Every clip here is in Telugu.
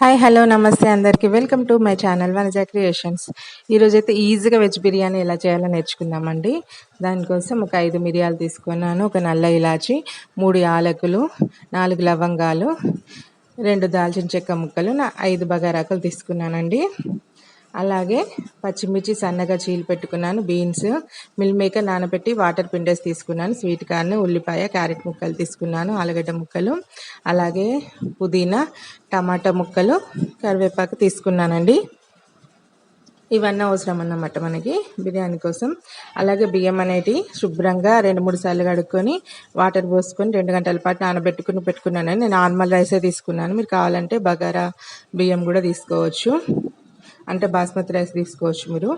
హాయ్ హలో నమస్తే అందరికీ. Welcome to my channel Vanaja creations. ఈరోజైతే ఈజీగా వెజ్ బిర్యానీ ఎలా చేయాలో నేర్చుకుందామండి. దానికోసం ఒక ఐదు మిరియాలు తీసుకున్నాను. ఒక నల్ల ఇలాచి మూడు యాలకులు నాలుగు లవంగాలు రెండు దాల్చిన చెక్క ముక్కలు నా ఐదు బగారాకులు తీసుకున్నానండి. అలాగే పచ్చిమిర్చి సన్నగా చీలు పెట్టుకున్నాను బీన్స్ మిల్ మేకర్ నానబెట్టి వాటర్ పిండేసి తీసుకున్నాను స్వీట్ కార్న్ ఉల్లిపాయ క్యారెట్ ముక్కలు తీసుకున్నాను ఆలుగడ్డ ముక్కలు అలాగే పుదీనా టమాటా ముక్కలు కరివేపాకు తీసుకున్నానండి. ఇవన్నీ అవసరం అన్నమాట మనకి బిర్యానీ కోసం. అలాగే బియ్యం అనేది శుభ్రంగా రెండు మూడు సార్లు కడుక్కొని వాటర్ పోసుకొని రెండు గంటల పాటు నానబెట్టుకుని పెట్టుకున్నాను నేను నార్మల్ రైసే తీసుకున్నాను. మీరు కావాలంటే బగారా బియ్యం కూడా తీసుకోవచ్చు. అంటే బాస్మతి రైస్ తీసుకోవచ్చు మీరు.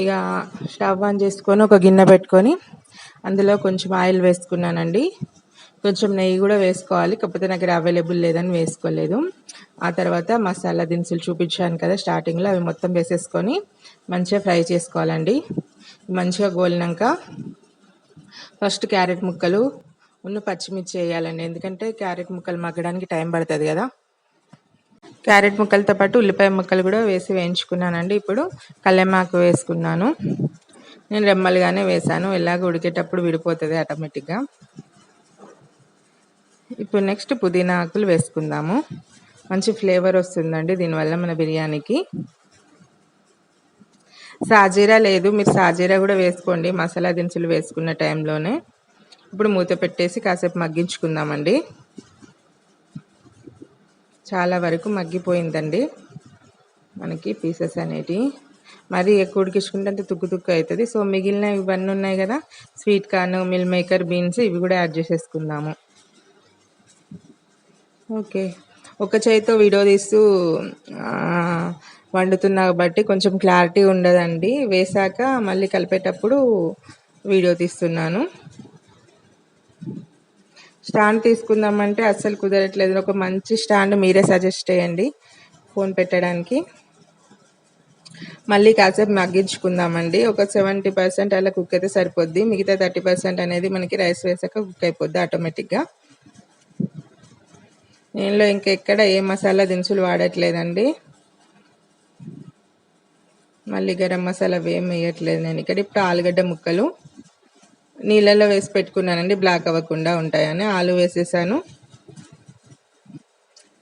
ఇక స్టవ్ ఆన్ చేసుకొని ఒక గిన్నె పెట్టుకొని అందులో కొంచెం ఆయిల్ వేసుకున్నానండి. కొంచెం నెయ్యి కూడా వేసుకోవాలి. కాకపోతే నాకు అవైలబుల్ లేదని వేసుకోలేదు. ఆ తర్వాత మసాలా దినుసులు చూపించాను కదా స్టార్టింగ్లో. అవి మొత్తం వేసేసుకొని మంచిగా ఫ్రై చేసుకోవాలండి. మంచిగా గోలినాక ఫస్ట్ క్యారెట్ ముక్కలు ఉన్న పచ్చిమిర్చి వేయాలండి. ఎందుకంటే క్యారెట్ ముక్కలు మగ్గడానికి టైం పడుతుంది కదా. క్యారెట్ ముక్కలతో పాటు ఉల్లిపాయ ముక్కలు కూడా వేసి వేయించుకున్నానండి. ఇప్పుడు కల్లెమాకు వేసుకున్నాను. నేను రెమ్మలుగానే వేసాను ఇలాగ ఉడికేటప్పుడు విడిపోతుంది ఆటోమేటిక్గా. ఇప్పుడు నెక్స్ట్ పుదీనా ఆకులు వేసుకుందాము. మంచి ఫ్లేవర్ వస్తుందండి దీనివల్ల మన బిర్యానీకి. సాజీరా లేదు. మీరు సాజీరా కూడా వేసుకోండి. మసాలా దినుసులు వేసుకున్న టైంలోనే. ఇప్పుడు మూత పెట్టేసి కాసేపు మగ్గించుకుందామండి. చాలా వరకు మగ్గిపోయిందండి. మనకి పీసెస్ అనేటివి మరి ఎక్కువ ఉడికించుకుంటే అంత తుక్కు తుక్కు అవుతుంది. సో మిగిలిన ఇవన్నీ ఉన్నాయి కదా sweet corn meal maker beans ఇవి కూడా యాడ్ చేసేసుకుందాము. ఓకే. ఒక చేతితో వీడియో తీస్తూ వండుతున్నా కాబట్టి కొంచెం క్లారిటీ ఉండదండి. వేసాక మళ్ళీ కలిపేటప్పుడు వీడియో తీస్తున్నాను. స్టాండ్ తీసుకుందామంటే అస్సలు కుదరట్లేదు. ఒక మంచి స్టాండ్ మీరే సజెస్ట్ చేయండి ఫోన్ పెట్టడానికి. మళ్ళీ కాసేపు మగ్గించుకుందామండి. ఒక సెవెంటీ పర్సెంట్ అలా కుక్ అయితే సరిపోద్ది. మిగతా థర్టీ పర్సెంట్ అనేది మనకి రైస్ వేసాక కుక్ అయిపోద్ది ఆటోమేటిక్గా. దీనిలో ఇంకెక్కడ ఏ మసాలా దినుసులు వాడట్లేదండి. మళ్ళీ గరం మసాలా ఏం వేయట్లేదు నేను. ఇక్కడ ఇప్పుడు ఆలుగడ్డ ముక్కలు. నీళ్ళల్లో వేసి పెట్టుకున్నానండి బ్లాక్ అవ్వకుండా ఉంటాయని. ఆలు వేసేసాను.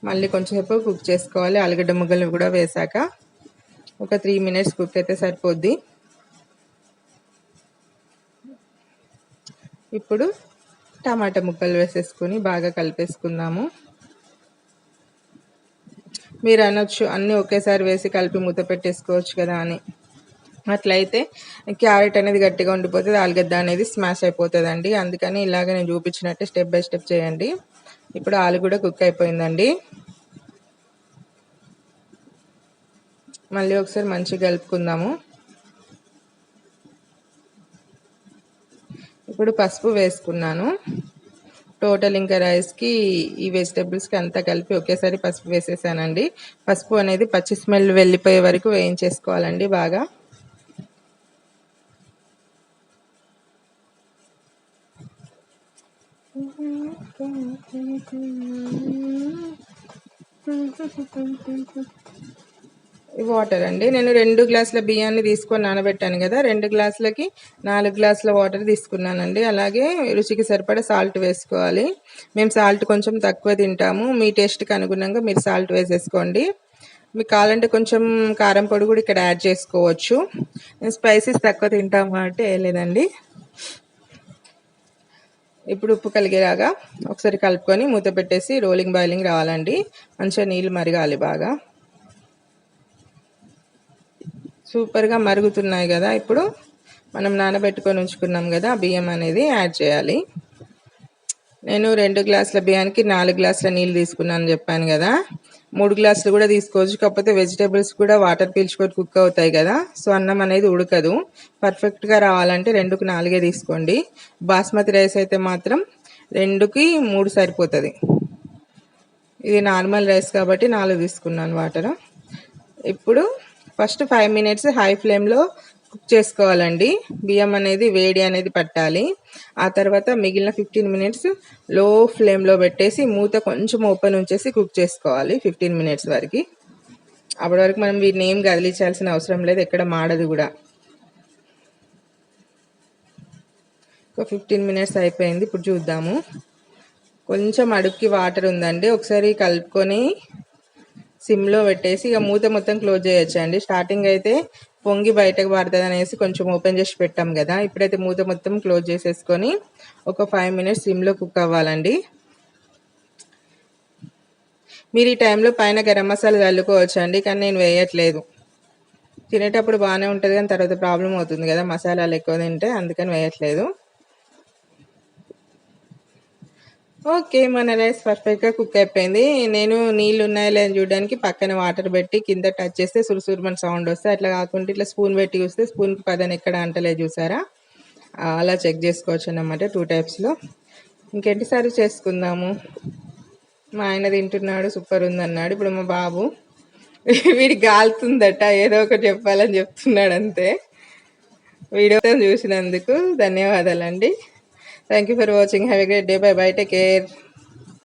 మళ్ళీ కొంచెంసేపు కుక్ చేసుకోవాలి. ఆలుగడ్డ ముగ్గలు కూడా వేసాక ఒక త్రీ మినిట్స్ కుక్ అయితే సరిపోద్ది. ఇప్పుడు టమాటా ముక్కలు వేసేసుకొని బాగా కలిపేసుకుందాము. మీరు అనొచ్చు అన్నీ ఒకేసారి వేసి కలిపి మూత పెట్టేసుకోవచ్చు కదా అని. అట్లయితే క్యారెట్ అనేది గట్టిగా ఉండిపోతుంది ఆలుగడ్డ అనేది స్మాష్ అయిపోతుందండి. అందుకని ఇలాగ నేను చూపించినట్టే స్టెప్ బై స్టెప్ చేయండి. ఇప్పుడు ఆలు కూడా కుక్ అయిపోయిందండి. మళ్ళీ ఒకసారి మంచిగా కలుపుకుందాము. ఇప్పుడు పసుపు వేసుకున్నాను. టోటల్ ఇంకా రైస్కి ఈ వెజిటేబుల్స్కి అంతా కలిపి ఒకేసారి పసుపు వేసేసానండి. పసుపు అనేది పచ్చి స్మెల్ వెళ్ళిపోయే వరకు వేయించేసుకోవాలండి బాగా. వాటర్ అండి. నేను రెండు గ్లాసుల బియ్యాన్ని తీసుకొని నానబెట్టాను కదా. రెండు గ్లాసులకి నాలుగు గ్లాసుల వాటర్ తీసుకున్నానండి. అలాగే రుచికి సరిపడా సాల్ట్ వేసుకోవాలి. మేము సాల్ట్ కొంచెం తక్కువ తింటాము. మీ టేస్ట్కి అనుగుణంగా మీరు సాల్ట్ వేసేసుకోండి. మీకు కావాలంటే కొంచెం కారం పొడి కూడా ఇక్కడ యాడ్ చేసుకోవచ్చు. నేను స్పైసెస్ తక్కువ తింటాము కాబట్టి లేదండి. ఇప్పుడు ఉప్పు కలిగేలాగా ఒకసారి కలుపుకొని మూత పెట్టేసి రోలింగ్ బాయిలింగ్ రావాలండి. మంచిగా నీళ్ళు మరగాలి బాగా. సూపర్గా మరుగుతున్నాయి కదా ఇప్పుడు. మనం నానబెట్టుకొని ఉంచుకున్నాం కదా బియ్యం అనేది యాడ్ చేయాలి. నేను రెండు గ్లాసుల బియ్యానికి నాలుగు గ్లాసుల నీళ్ళు తీసుకున్నాను చెప్పాను కదా. మూడు గ్లాసులు కూడా తీసుకోవచ్చు. కాకపోతే వెజిటేబుల్స్ కూడా వాటర్ పీల్చుకొని కుక్ అవుతాయి కదా. సో అన్నం అనేది ఉడకదు. పర్ఫెక్ట్గా రావాలంటే రెండుకి నాలుగే తీసుకోండి. బాస్మతి రైస్ అయితే మాత్రం రెండుకి మూడు సరిపోతుంది. ఇది నార్మల్ రైస్ కాబట్టి నాలుగు తీసుకున్నాను వాటర్. ఇప్పుడు ఫస్ట్ ఫైవ్ మినిట్స్ హై ఫ్లేమ్లో కుక్ చేసుకోవాలండి. బియ్యం అనేది వేడి అనేది పట్టాలి. ఆ తర్వాత మిగిలిన ఫిఫ్టీన్ మినిట్స్లో ఫ్లేమ్లో పెట్టేసి మూత కొంచెం ఓపెన్ ఉంచేసి కుక్ చేసుకోవాలి ఫిఫ్టీన్ మినిట్స్ వరకు. అప్పటి వరకు మనం వీటిని ఏం కదిలించాల్సిన అవసరం లేదు. ఎక్కడ మాడదు కూడా. ఒక ఫిఫ్టీన్ మినిట్స్ అయిపోయింది. ఇప్పుడు చూద్దాము. కొంచెం అడుక్కి వాటర్ ఉందండి. ఒకసారి కలుపుకొని సిమ్లో పెట్టేసి ఇక మూత మొత్తం క్లోజ్ చేయొచ్చండి. స్టార్టింగ్ అయితే పొంగి బయటకు పడుతుంది అనేసి కొంచెం ఓపెన్ చేసి పెట్టాం కదా. ఇప్పుడైతే మూత మొత్తం క్లోజ్ చేసేసుకొని ఒక ఫైవ్ మినిట్స్ సిమ్లో కుక్ అవ్వాలండి. మీరు ఈ టైంలో పైన గరం మసాలా చల్లుకోవచ్చు అండి కానీ నేను వేయట్లేదు. తినేటప్పుడు బాగానే ఉంటుంది కానీ తర్వాత ప్రాబ్లం అవుతుంది కదా మసాలాలు ఎక్కువ తింటే అందుకని వేయట్లేదు. ఓకే మన రైస్ పర్ఫెక్ట్గా కుక్ అయిపోయింది. నేను నీళ్ళు ఉన్నాయా లేదని చూడడానికి పక్కన వాటర్ పెట్టి కింద టచ్ చేస్తే సురుసురుమని సౌండ్ వస్తే అట్లా కాకుండా ఇట్లా స్పూన్ పెట్టి చూస్తే స్పూన్కి పదని ఎక్కడ అంటలేదు చూసారా? అలా చెక్ చేసుకోవచ్చు అన్నమాట టూ టైప్స్లో ఇంకేంటి సర్వ్ చేసుకుందాము. మా ఆయన తింటున్నాడు సూపర్ ఉందన్నాడు. ఇప్పుడు మా బాబు వీడి గాలుతుందట ఏదో ఒకటి చెప్పాలని చెప్తున్నాడు అంతే. వీడియో చూసినందుకు ధన్యవాదాలండి. Thank you for watching. Have a great day. Bye bye. Take care.